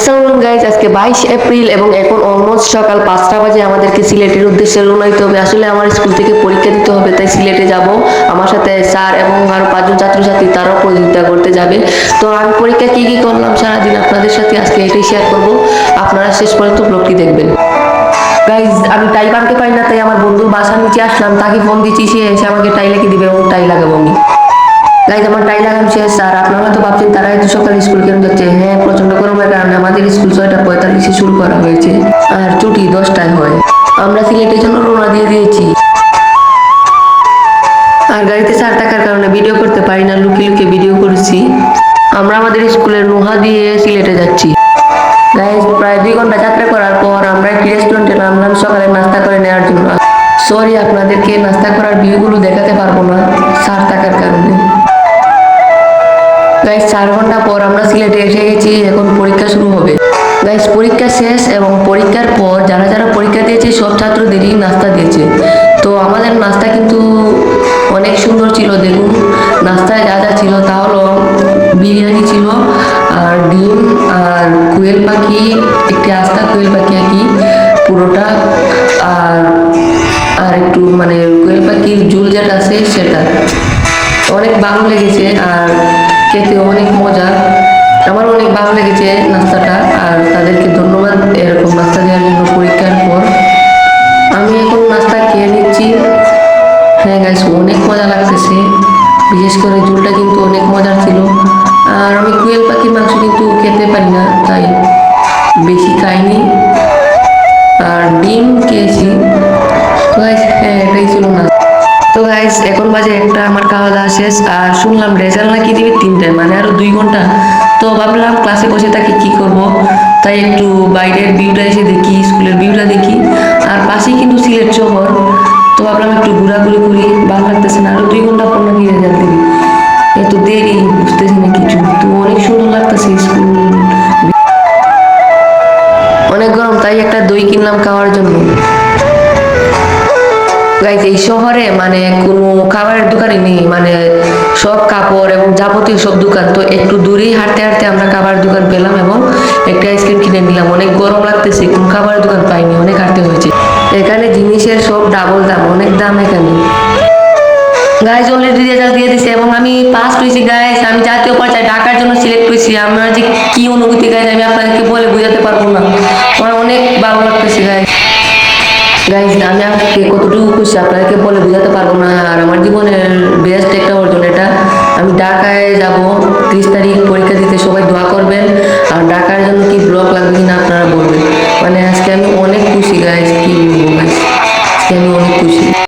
আসসালামু গাইজ আজকে বাইশ এপ্রিল এবং এখন অলমোস্ট সকাল পাঁচটা বাজে। আমাদেরকে সিলেটের উদ্দেশ্যে রওনা হবে। আসলে আমার স্কুল থেকে পরীক্ষা দিতে হবে, তাই সিলেটে যাব। আমার সাথে স্যার এবং আরও পাঁচজন ছাত্রছাত্রী, তারাও প্রতিযোগিতা করতে যাবে। তো আমি পরীক্ষা কি কি করলাম সারাদিন আপনাদের সাথে আজকে এটাই শেয়ার করব। আপনারা শেষ পর্যন্ত ব্লগটি দেখবেন। গাইজ আমি টাই বানতে পারি না, তাই আমার বন্ধুর বাসার নিচে আসলাম। তাকে ফোন দিচ্ছি, সে এসে আমাকে টাই লাগিয়ে দিবে এবং টাই লাগাবো আমি গাইজ আমার টাই লাগানো শেষ, আর আপনারা হয়তো ভাবছেন তারা এত সকালে স্কুল কেন যাচ্ছে? হ্যাঁ প্রচণ্ড গরমের কারণে আমাদের স্কুল ছয়টা পঁয়তাল্লিশে শুরু করা হয়েছে, আর ছুটি দশটায় হয়। আমরা সিলেটের জন্য রওনা দিয়ে দিয়েছি। আর গাড়িতে চার টাকার কারণে ভিডিও করতে পারি না, লুকিয়ে লুকিয়ে ভিডিও করেছি। আমরা আমাদের স্কুলের নোহা দিয়ে সিলেটে যাচ্ছি। গাইজ প্রায় দুই ঘণ্টা যাত্রা করার পর আমরা একটি রেস্টুরেন্টে নামলাম, সকালে নাস্তা করে নেওয়ার জন্য। সরি আপনাদেরকে নাস্তা করার ভিউগুলো দেখাতে পারব না চার টাকার কারণে। গাইজ চার ঘণ্টা পর আমরা সিলেটে এসে গেছি, এখন পরীক্ষা শুরু হবে। গাইজ পরীক্ষা শেষ এবং পরীক্ষার পর যারা যারা পরীক্ষা দিয়েছে, সব ছাত্রদেরই নাস্তা দিয়েছে। তো আমাদের নাস্তা কিন্তু অনেক সুন্দর ছিল, দেখুন। নাস্তায় যা যা ছিল, তা হলো বিরিয়ানি ছিল, আর ডিম, আর কোয়েল পাখি, একটি আস্তা কুয়েল পাখি আর কি, পুরোটা। আর আর একটু মানে কোয়েল পাখির ঝুল যেটা আছে, সেটা। অনেক ভালো লেগেছে, আর খেতে অনেক মজা। আমার অনেক ভালো লেগেছে নাস্তাটা, আর তাদেরকে ধন্যবাদ এরকম নাস্তা দেওয়ার জন্য পরীক্ষার পর। আমি এখন নাস্তা খেয়ে নিচ্ছি। হ্যাঁ গাইস অনেক মজা লাগতেছে। বিশেষ করে ঝুলটা কিন্তু অনেক মজার ছিল। আর আমি কুয়েল পাখির মাংস কিন্তু খেতে পারি না, তাই বেশি খাইনি। আর ডিম খেয়েছি। বাজে একটা আমার খাওয়া দাওয়া শেষ, আর শুনলাম রেজাল্ট নাকি দিবে তিনটায় মানে আরও দুই ঘণ্টা। তো ভাবলাম ক্লাসে বসে থাকি, কি করব? তাই একটু বাইরের ভিউটা এসে দেখি, স্কুলের ভিউটা দেখি। আর পাশেই কিন্তু সিলেট শহর, তো ভাবলাম একটু ঘোরাঘুরি করি, ভালো লাগতেছে না, আরও দুই ঘণ্টা পর নাকি রেজাল্ট দিবি। এত দেরি, বুঝতেছি না কিছু, তো অনেক সুন্দর লাগতেছে স্কুল। অনেক গরম, তাই একটা দই কিনলাম খাওয়ার জন্য। গাইজ এই শহরে মানে কোনো খাবারের দোকানই নেই মানে সব কাপড় এবং যাবতীয় সব দোকান। তো একটু দূরেই হাঁটতে হাঁটতে আমরা খাবারের দোকান পেলাম এবং একটা আইসক্রিম কিনে নিলাম। অনেক গরম লাগতেছে, কোনো খাবারের দোকান পাইনি, অনেক হাঁটতে হয়েছে। এখানে জিনিসের সব ডাবল দাম, অনেক দাম এখানে। গাইজ অলরেডি রেজাল্ট দিয়ে দিছে এবং আমি পাস হয়েছি গাইজ আমি জাতীয় পর্যায়ে ঢাকার জন্য সিলেক্ট হয়েছি। আমার যে কি অনুভূতি গাইজ আমি আপনাদেরকে বলে বোঝাতে পারব না। আমার অনেক ভালো লাগতেছে গাইজ গাইজ আমি আজকে কতটুকু খুশি আপনাদেরকে বলে বোঝাতে পারব না। আর আমার জীবনের বেস্ট একটা অর্জন এটা। আমি ঢাকায়